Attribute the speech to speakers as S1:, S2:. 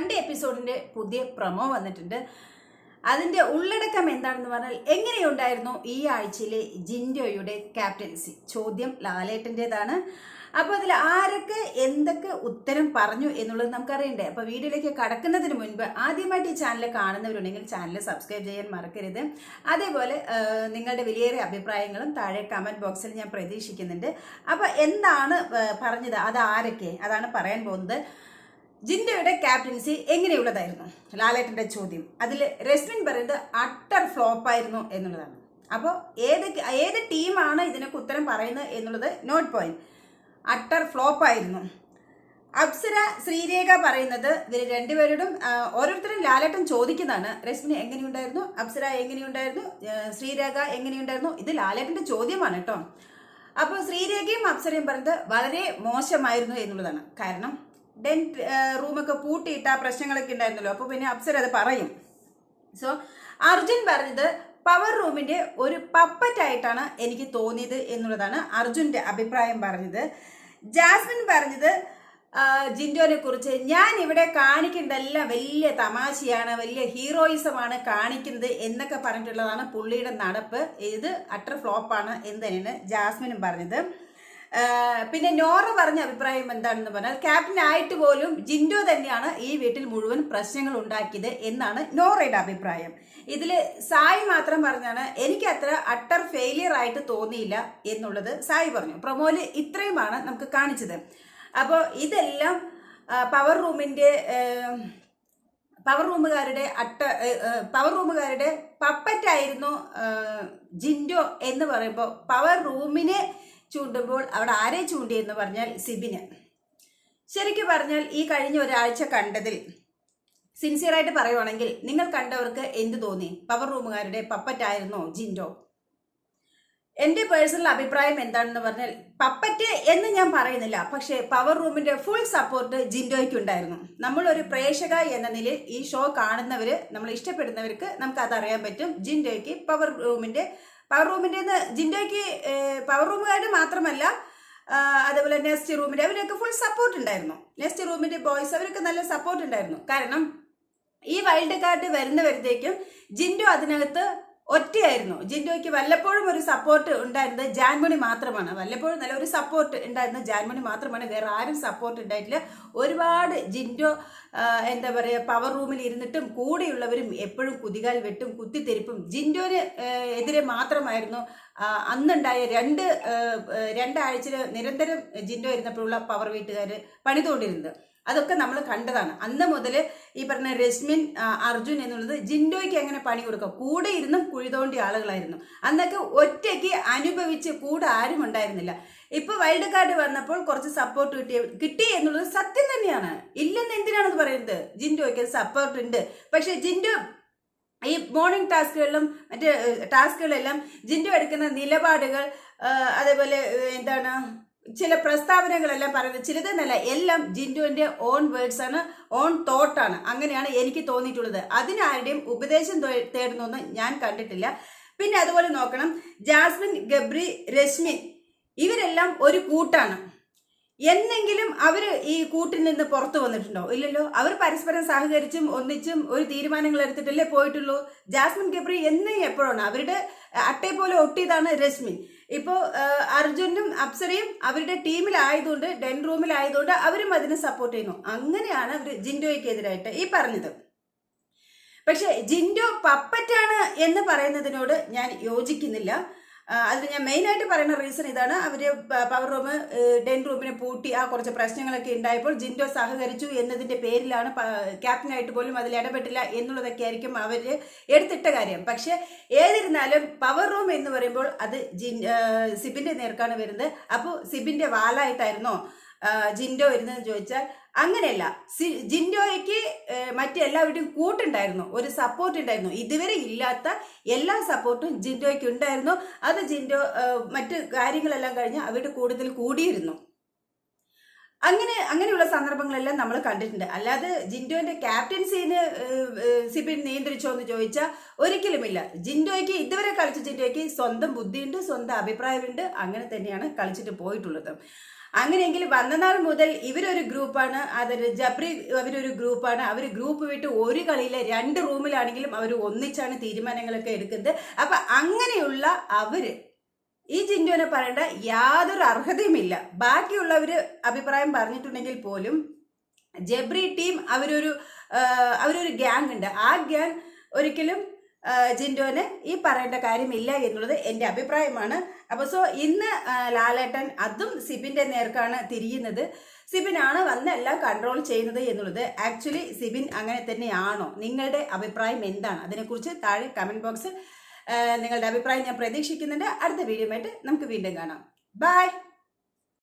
S1: രണ്ട് എപ്പിസോഡിന്റെ പുതിയ പ്രമോ വന്നിട്ടുണ്ട്. അതിന്റെ ഉള്ളടക്കം എന്താണെന്ന് പറഞ്ഞാൽ എങ്ങനെയുണ്ടായിരുന്നു ഈ ആഴ്ചയിലെ ജിൻഡോയുടെ ക്യാപ്റ്റൻസി? ചോദ്യം ലാലേട്ടന്റെതാണ്. അപ്പോൾ അതിൽ ആരൊക്കെ എന്തൊക്കെ ഉത്തരം പറഞ്ഞു എന്നുള്ളത് നമുക്കറിയണ്ടേ. അപ്പോൾ വീഡിയോയിലേക്ക് കടക്കുന്നതിന് മുൻപ് ആദ്യമായിട്ട് ഈ ചാനൽ കാണുന്നവരുണ്ടെങ്കിൽ ചാനൽ സബ്സ്ക്രൈബ് ചെയ്യാൻ മറക്കരുത്. അതേപോലെ നിങ്ങളുടെ വിലയേറിയ അഭിപ്രായങ്ങളും താഴെ കമന്റ് ബോക്സിൽ ഞാൻ പ്രതീക്ഷിക്കുന്നുണ്ട്. അപ്പോൾ എന്താണ് പറഞ്ഞത്? അത് ആരൊക്കെ? അതാണ് പറയാൻ പോകുന്നത്. ജിൻഡോയുടെ ക്യാപ്റ്റൻസി എങ്ങനെയുള്ളതായിരുന്നു? ലാലേട്ടന്റെ ചോദ്യം. അതിൽ രശ്മിൻ പറയുന്നത് അട്ടർ ഫ്ലോപ്പായിരുന്നു എന്നുള്ളതാണ്. അപ്പോൾ ഏത് ഏത് ടീമാണ് ഇതിനൊക്കെ ഉത്തരം പറയുന്നത് എന്നുള്ളത് നോട്ട് പോയിന്റ് അട്ടർ ഫ്ലോപ്പായിരുന്നു അപ്സര ശ്രീരേഖ പറയുന്നത് ഇവർ രണ്ടുപേരോടും ഓരോരുത്തരും ലാലേട്ടൻ ചോദിക്കുന്നതാണ് രശ്മിനി എങ്ങനെയുണ്ടായിരുന്നു അപ്സര എങ്ങനെയുണ്ടായിരുന്നു ശ്രീരേഖ എങ്ങനെയുണ്ടായിരുന്നു ഇത് ലാലേട്ടന്റെ ചോദ്യമാണ് കേട്ടോ. അപ്പോൾ ശ്രീരേഖയും അപ്സരയും പറഞ്ഞത് വളരെ മോശമായിരുന്നു എന്നുള്ളതാണ്. കാരണം ഡെന്റ് റൂമൊക്കെ പൂട്ടിയിട്ട പ്രശ്നങ്ങളൊക്കെ ഉണ്ടായിരുന്നല്ലോ. അപ്പോൾ പിന്നെ അപ്സര അത് പറയും. സോ അർജുൻ പറഞ്ഞത് പവർ റൂമിന്റെ ഒരു പപ്പറ്റായിട്ടാണ് എനിക്ക് തോന്നിയത് എന്നുള്ളതാണ് അർജുന്റെ അഭിപ്രായം പറഞ്ഞത്. ജാസ്മിൻ പറഞ്ഞത് ജിൻഡോനെ കുറിച്ച് ഞാൻ ഇവിടെ കാണിക്കുന്നതെല്ലാം വലിയ തമാശയാണ് വലിയ ഹീറോയിസമാണ് കാണിക്കുന്നത് എന്നൊക്കെ പറഞ്ഞിട്ടുള്ളതാണ് പുള്ളിയുടെ നടപ്പ്. ഇത് അട്ടർ ഫ്ലോപ്പാണ് എന്ന് തന്നെയാണ് ജാസ്മിനും പറഞ്ഞത്. പിന്നെ നോറ പറഞ്ഞ അഭിപ്രായം എന്താണെന്ന് പറഞ്ഞാൽ ക്യാപ്റ്റൻ ആയിട്ട് പോലും ജിൻഡോ തന്നെയാണ് ഈ വീട്ടിൽ മുഴുവൻ പ്രശ്നങ്ങൾ ഉണ്ടാക്കിയത് എന്നാണ് നോറയുടെ അഭിപ്രായം. ഇതിൽ സായി മാത്രം പറഞ്ഞാണ് എനിക്ക് അത്ര അട്ടർ ഫെയിലിയർ ആയിട്ട് തോന്നിയില്ല എന്നുള്ളത് സായി പറഞ്ഞു. പ്രൊമോൽ ഇത്രയുമാണ് നമുക്ക് കാണിച്ചത്. അപ്പോൾ ഇതെല്ലാം പവർ റൂമിന്റെ പവർ റൂമുകാരുടെ അട്ട പവർ റൂമുകാരുടെ പപ്പറ്റായിരുന്നു ജിൻഡോ എന്ന് പറയുമ്പോൾ പവർ റൂമിനെ ചൂണ്ടുമ്പോൾ അവിടെ ആരെ ചൂണ്ടി എന്ന് പറഞ്ഞാൽ സിബിന്. ശരിക്കും പറഞ്ഞാൽ ഈ കഴിഞ്ഞ ഒരാഴ്ച കണ്ടതിൽ സിൻസിയറായിട്ട് പറയുവാണെങ്കിൽ നിങ്ങൾ കണ്ടവർക്ക് എന്ത് തോന്നി? പവർ റൂമുകാരുടെ പപ്പറ്റായിരുന്നോ ജിൻഡോ? എന്റെ പേഴ്സണൽ അഭിപ്രായം എന്താണെന്ന് പറഞ്ഞാൽ പപ്പറ്റ് എന്ന് ഞാൻ പറയുന്നില്ല. പക്ഷേ പവർ റൂമിന്റെ ഫുൾ സപ്പോർട്ട് ജിൻഡോയ്ക്കുണ്ടായിരുന്നു. നമ്മളൊരു പ്രേക്ഷക എന്ന നിലയിൽ ഈ ഷോ കാണുന്നവര് നമ്മൾ ഇഷ്ടപ്പെടുന്നവർക്ക് നമുക്ക് അതറിയാൻ പറ്റും ജിൻഡോയ്ക്ക് പവർ റൂമിന്റെ പവർ റൂമിന്റെ ജിൻഡോയ്ക്ക് പവർ റൂമുകാരുടെ മാത്രമല്ല അതേപോലെ നെസ്റ്റ് റൂമിന്റെ അവരൊക്കെ ഫുൾ സപ്പോർട്ട് ഉണ്ടായിരുന്നു. നെസ്റ്റ് റൂമിന്റെ ബോയ്സ് അവരൊക്കെ നല്ല സപ്പോർട്ട് ഉണ്ടായിരുന്നു. കാരണം ഈ വൈൽഡ് കാർഡ് വരുന്നവരത്തേക്കും ജിൻഡോ അതിനകത്ത് ഒറ്റയായിരുന്നു. ജിൻഡോയ്ക്ക് വല്ലപ്പോഴും ഒരു സപ്പോർട്ട് ഉണ്ടായിരുന്നത് ജാൻമണി മാത്രമാണ്. വല്ലപ്പോഴും നല്ല ഒരു സപ്പോർട്ട് ഉണ്ടായിരുന്നത് ജാൻമണി മാത്രമാണ്. വേറെ ആരും സപ്പോർട്ട് ഉണ്ടായിട്ടില്ല. ഒരുപാട് ജിൻഡോ എന്താ പറയുക പവർ റൂമിൽ ഇരുന്നിട്ടും കൂടെയുള്ളവരും എപ്പോഴും കുതികാൽ വെട്ടും കുത്തിത്തെരിപ്പും. ജിൻഡോന് എതിരെ മാത്രമായിരുന്നു. അന്നുണ്ടായ രണ്ട് ആ, ആ, രണ്ടാഴ്ച നിരന്തരം ജിൻഡോ ഇരുന്നപ്പോഴുള്ള പവർ വീട്ടുകാർ പണിതുകൊണ്ടിരുന്നത്. അതൊക്കെ നമ്മൾ കണ്ടതാണ്. അന്ന് മുതൽ ഈ പറഞ്ഞ രശ്മിൻ അർജുൻ എന്നുള്ളത് ജിൻഡോയ്ക്ക് എങ്ങനെ പണി കൊടുക്കാം? കൂടെ ഇരുന്നും കുഴിതോണ്ടിയ ആളുകളായിരുന്നു. അന്നൊക്കെ ഒറ്റയ്ക്ക് അനുഭവിച്ച് കൂടെ ആരും ഉണ്ടായിരുന്നില്ല. ഇപ്പൊ വൈൽഡ് കാർഡ് വന്നപ്പോൾ കുറച്ച് സപ്പോർട്ട് കിട്ടിയ കിട്ടി എന്നുള്ളത് സത്യം തന്നെയാണ്. ഇല്ലെന്ന് എന്തിനാണെന്ന് പറയുന്നത്? ജിൻഡോയ്ക്ക് സപ്പോർട്ട് ഉണ്ട്. പക്ഷെ ജിൻഡോ ഈ മോർണിംഗ് ടാസ്കുകളിലും മറ്റ് ടാസ്കുകളെല്ലാം ജിൻഡോ എടുക്കുന്ന നിലപാടുകൾ അതേപോലെ എന്താണ് ചില പ്രസ്താവനകളെല്ലാം പറയുന്നത് ചിലതെന്നല്ല എല്ലാം ജിൻഡുവിന്റെ ഓൺ വേർഡ്സ് ആണ് ഓൺ തോട്ടാണ് അങ്ങനെയാണ് എനിക്ക് തോന്നിയിട്ടുള്ളത്. അതിനാരുടെയും ഉപദേശം തേടുന്നൊന്നും ഞാൻ കണ്ടിട്ടില്ല. പിന്നെ അതുപോലെ നോക്കണം. ജാസ്മിൻ ഗബ്രി രശ്മിൻ ഇവരെല്ലാം ഒരു കൂട്ടാണ്. എന്നെങ്കിലും അവർ ഈ കൂട്ടിൽ നിന്ന് പുറത്തു വന്നിട്ടുണ്ടോ? ഇല്ലല്ലോ. അവർ പരസ്പരം സഹകരിച്ചും ഒന്നിച്ചും ഒരു തീരുമാനങ്ങൾ എടുത്തിട്ടല്ലേ പോയിട്ടുള്ളൂ. ജാസ്മിൻ ഗബ്രി എന്നും എപ്പോഴാണ്? അവരുടെ അട്ടയെ പോലെ ഒട്ടിയതാണ് രശ്മിൻ ഇപ്പോൾ അർജുനും അപ്സരയും അവരുടെ ടീമിലായതുകൊണ്ട് ഡെൻ റൂമിലായതുകൊണ്ട് അവരും അതിനെ സപ്പോർട്ട് ചെയ്യുന്നു. അങ്ങനെയാണ് അവർ ജിൻഡോയ്ക്കെതിരായിട്ട് ഈ പറഞ്ഞത്. പക്ഷെ ജിൻഡോ പപ്പറ്റാണ് എന്ന് പറയുന്നതിനോട് ഞാൻ യോജിക്കുന്നില്ല. അതിൽ ഞാൻ മെയിനായിട്ട് പറയുന്ന റീസൺ ഇതാണ്. അവർ പവർ റൂം ഡെൻ റൂമിനെ പൂട്ടി ആ കുറച്ച് പ്രശ്നങ്ങളൊക്കെ ഉണ്ടായപ്പോൾ ജിൻഡോ സഹകരിച്ചു എന്നതിന്റെ പേരിലാണ് ക്യാപ്റ്റനായിട്ട് പോലും അതിൽ ഇടപെട്ടില്ല എന്നുള്ളതൊക്കെ ആയിരിക്കും അവർ എടുത്തിട്ട കാര്യം. പക്ഷേ ഏതിരുന്നാലും പവർ റൂം എന്ന് പറയുമ്പോൾ അത് ജിൻ സിബിന്റെ നേർക്കാണ് വരുന്നത്. അപ്പോൾ സിബിന്റെ വാലായിട്ടായിരുന്നോ ജിൻഡോ വരുന്നതെന്ന് ചോദിച്ചാൽ അങ്ങനെയല്ല. ജിൻഡോയ്ക്ക് മറ്റെല്ലാവരുടെയും കൂട്ടുണ്ടായിരുന്നു. ഒരു സപ്പോർട്ട് ഉണ്ടായിരുന്നു. ഇതുവരെ ഇല്ലാത്ത എല്ലാ സപ്പോർട്ടും ജിൻഡോയ്ക്ക് ഉണ്ടായിരുന്നു. അത് ജിൻഡോ മറ്റ് കാര്യങ്ങളെല്ലാം കഴിഞ്ഞ് അവരുടെ കൂടുതൽ കൂടിയിരുന്നു. അങ്ങനെ അങ്ങനെയുള്ള സന്ദർഭങ്ങളെല്ലാം നമ്മൾ കണ്ടിട്ടുണ്ട്. അല്ലാതെ ജിൻഡോന്റെ ക്യാപ്റ്റൻസിന് സിബിൻ നിയന്ത്രിച്ചോ എന്ന് ചോദിച്ചാൽ ഒരിക്കലുമില്ല. ജിൻഡോയ്ക്ക് ഇതുവരെ കളിച്ച ജിൻഡോയ്ക്ക് സ്വന്തം ബുദ്ധിയുണ്ട് സ്വന്തം അഭിപ്രായമുണ്ട്. അങ്ങനെ തന്നെയാണ് കളിച്ചിട്ട് പോയിട്ടുള്ളത്. അങ്ങനെയെങ്കിൽ വന്നനാൾ മുതൽ ഇവരൊരു ഗ്രൂപ്പാണ്. അതൊരു ജബ്രി അവരൊരു ഗ്രൂപ്പാണ്. അവർ ഗ്രൂപ്പ് വിട്ട് ഒരു കളിയിലെ രണ്ട് റൂമിലാണെങ്കിലും അവർ ഒന്നിച്ചാണ് തീരുമാനങ്ങളൊക്കെ എടുക്കുന്നത്. അപ്പൊ അങ്ങനെയുള്ള അവർ ഈ ജിൻഡുവിനെ പറയേണ്ട യാതൊരു അർഹതയുമില്ല. ബാക്കിയുള്ളവർ അഭിപ്രായം പറഞ്ഞിട്ടുണ്ടെങ്കിൽ പോലും ജബ്രി ടീം അവരൊരു അവരൊരു ഗ്യാങ് ഉണ്ട്. ആ ഗ്യാങ് ഒരിക്കലും ജിൻഡോന് ഈ പറയേണ്ട കാര്യമില്ല എന്നുള്ളത് എന്റെ അഭിപ്രായമാണ്. അപ്പോൾ സോ ഇന്ന് ലാലേട്ടൻ അതും സിബിന്റെ നേർക്കാണ് തിരിയുന്നത്. സിബിനാണ് വന്ന് എല്ലാം കൺട്രോൾ ചെയ്യുന്നത് എന്നുള്ളത്. ആക്ച്വലി സിബിൻ അങ്ങനെ തന്നെയാണോ? നിങ്ങളുടെ അഭിപ്രായം എന്താണ്? അതിനെക്കുറിച്ച് താഴെ കമന്റ് ബോക്സിൽ നിങ്ങളുടെ അഭിപ്രായം ഞാൻ പ്രതീക്ഷിക്കുന്നുണ്ട്. അടുത്ത വീഡിയോ നമുക്ക് വീണ്ടും കാണാം. ബൈ